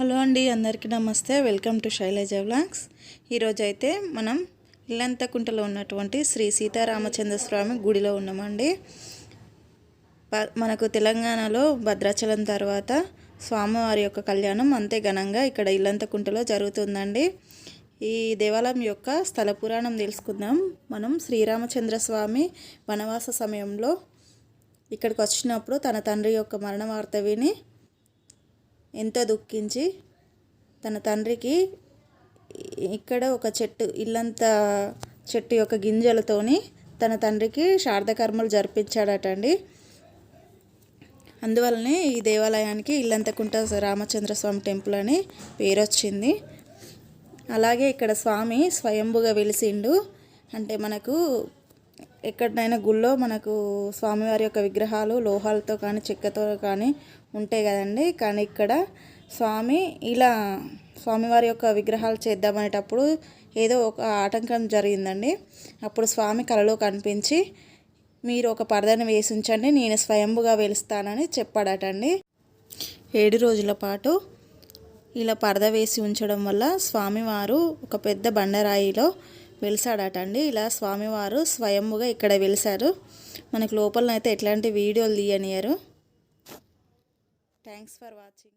Hello అండి అందరికీ నమస్తే. Welcome to Sailaja vlogs. ఈరోజైతే మనం ఇల్లంతకుంటలో ఉన్నటువంటి శ్రీ సీతారామచంద్ర స్వామి గుడిలో ఉన్నామండి. ప- మనకు తెలంగాణలో భద్రాచలం తర్వాత స్వామివారి యొక్క కళ్యాణం అంతే ఘనంగా ఇక్కడ ఇల్లంతకుంటలో జరుగుతుందండి. ఈ దేవాలయం యొక్క స్థల పురాణం తెలుసుకుందాం. మనం శ్రీరామచంద్ర స్వామి వనవాస సమయంలో ఇక్కడికి వచ్చినప్పుడు తన తండ్రి యొక్క మరణ వార్త విని ఎంతో దుఃఖించి తన తండ్రికి ఇక్కడ ఒక చెట్టు ఇల్లంతా చెట్టు యొక్క గింజలతోని తన తండ్రికి శారదకర్మలు జరిపించాడట అండి ఈ దేవాలయానికి ఇల్లంతకుంట రామచంద్ర స్వామి టెంపుల్ అని పేరు వచ్చింది అలాగే ఇక్కడ స్వామి స్వయంభుగా వెలిసిండు. అంటే మనకు ఎక్కడైనా గుళ్ళో మనకు స్వామివారి యొక్క విగ్రహాలు లోహాలతో కానీ చెక్కతో కానీ ఉంటాయి కదండి. కానీ ఇక్కడ స్వామి ఇలా స్వామివారి యొక్క విగ్రహాలు చేద్దామనేటప్పుడు ఏదో ఒక ఆటంకం జరిగిందండి. అప్పుడు స్వామి కలలో కనిపించి మీరు ఒక పరదను వేసి ఉంచండి నేను స్వయంభుగా వెలుస్తానని చెప్పాడటండి. ఏడు రోజుల పాటు ఇలా పరద వేసి ఉంచడం వల్ల స్వామివారు ఒక పెద్ద బండరాయిలో వెలిసాడట అండి ఇలా స్వామివారు స్వయంగా ఇక్కడ వెలిసారు. మనకు లోపలనైతే ఎట్లాంటి వీడియోలు తీయనియరు. Thanks for watching